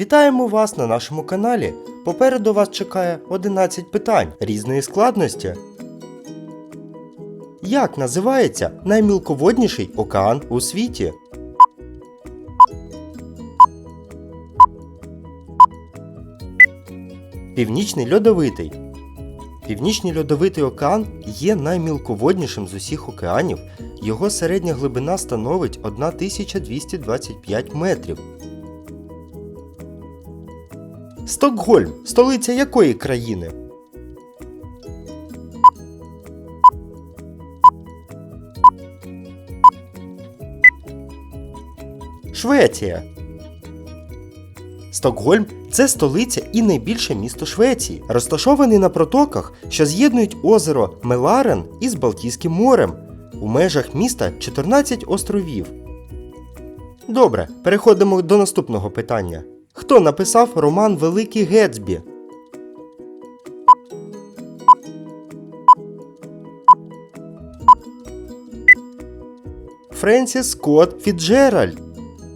Вітаємо вас на нашому каналі. Попереду вас чекає 11 питань різної складності. Як називається наймілководніший океан у світі? Північний льодовитий. Північний льодовитий океан є наймілководнішим з усіх океанів. Його середня глибина становить 1225 метрів. Стокгольм столиця якої країни? Швеція. Стокгольм це столиця і найбільше місто Швеції, розташований на протоках, що з'єднують озеро Меларен із Балтійським морем. У межах міста 14 островів. Добре, переходимо до наступного питання. Хто написав роман Великий Гетсбі? Френсіс Скотт Фіджеральд.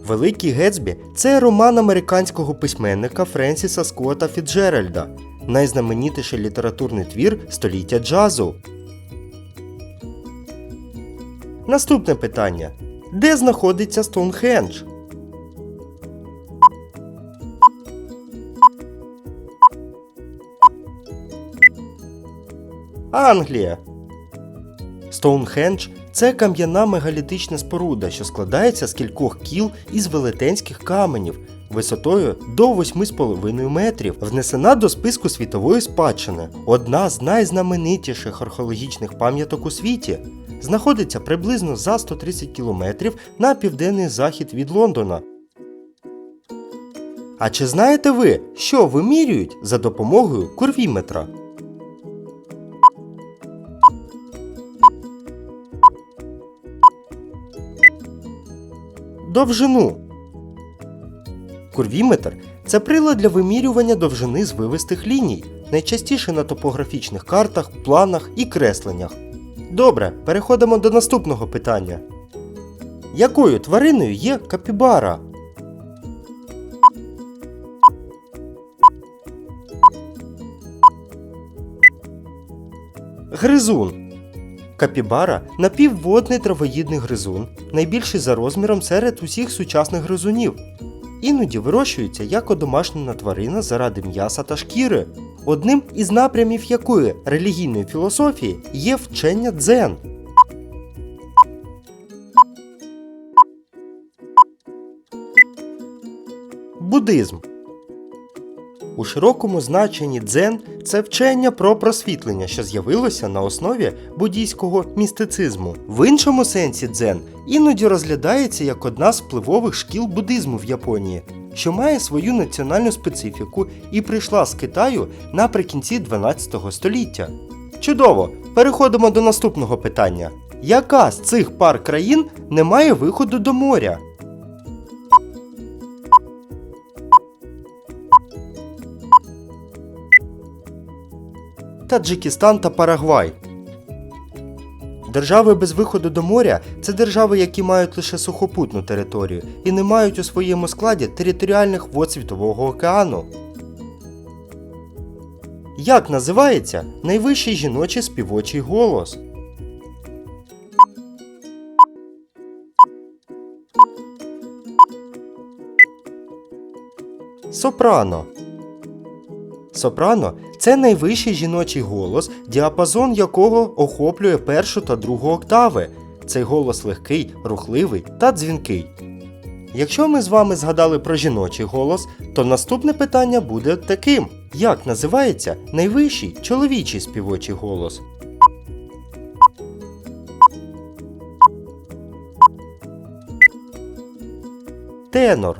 Великий Гетсбі це роман американського письменника Френсіса Скотта Фіджеральда, найзнаменітіший літературний твір століття джазу. Наступне питання. Де знаходиться Стоунхендж? Англія. Стоунхендж це кам'яна мегалітична споруда, що складається з кількох кіл із велетенських каменів висотою до 8,5 метрів, внесена до списку світової спадщини. Одна з найзнаменитіших археологічних пам'яток у світі. Знаходиться приблизно за 130 кілометрів на південний захід від Лондона. А чи знаєте ви, що вимірюють за допомогою курвіметра? Довжину. Курвіметр це прилад для вимірювання довжини звивистих ліній, найчастіше на топографічних картах, планах і кресленнях. Добре, переходимо до наступного питання. Якою твариною є капібара? Гризун. Капібара напівводний травоїдний гризун, найбільший за розміром серед усіх сучасних гризунів. Іноді вирощується як одомашнена тварина заради м'яса та шкіри. Одним із напрямів якої релігійної філософії є вчення дзен. Буддизм у широкому значенні дзен це вчення про просвітлення, що з'явилося на основі буддійського містицизму. В іншому сенсі дзен іноді розглядається як одна з впливових шкіл буддизму в Японії, що має свою національну специфіку і прийшла з Китаю наприкінці 12 століття. Чудово! Переходимо до наступного питання. Яка з цих пар країн не має виходу до моря? Таджикистан та Парагвай. Держави без виходу до моря це держави, які мають лише сухопутну територію і не мають у своєму складі територіальних вод Світового океану. Як називається найвищий жіночий співочий голос? Сопрано. Сопрано це найвищий жіночий голос, діапазон якого охоплює першу та другу октави. Цей голос легкий, рухливий та дзвінкий. Якщо ми з вами згадали про жіночий голос, то наступне питання буде таким: як називається найвищий чоловічий співочий голос? Тенор.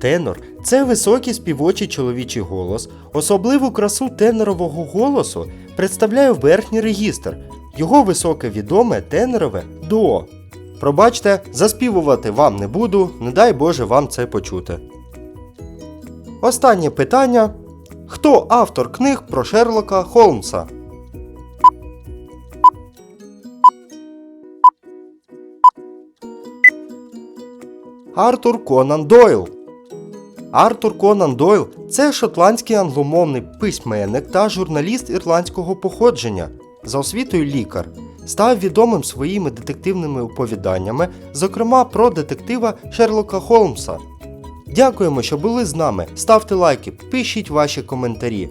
Тенор це високий співочий чоловічий голос. Особливу красу тенорового голосу представляє верхній регістр. Його високе відоме тенорове до. Пробачте, заспівувати вам не буду, не дай Боже вам це почути. Останнє питання. Хто автор книг про Шерлока Холмса? Артур Конан Дойл. Артур Конан Дойл це шотландський англомовний письменник та журналіст ірландського походження, за освітою лікар. Став відомим своїми детективними оповіданнями, зокрема про детектива Шерлока Холмса. Дякуємо, що були з нами. Ставте лайки, пишіть ваші коментарі.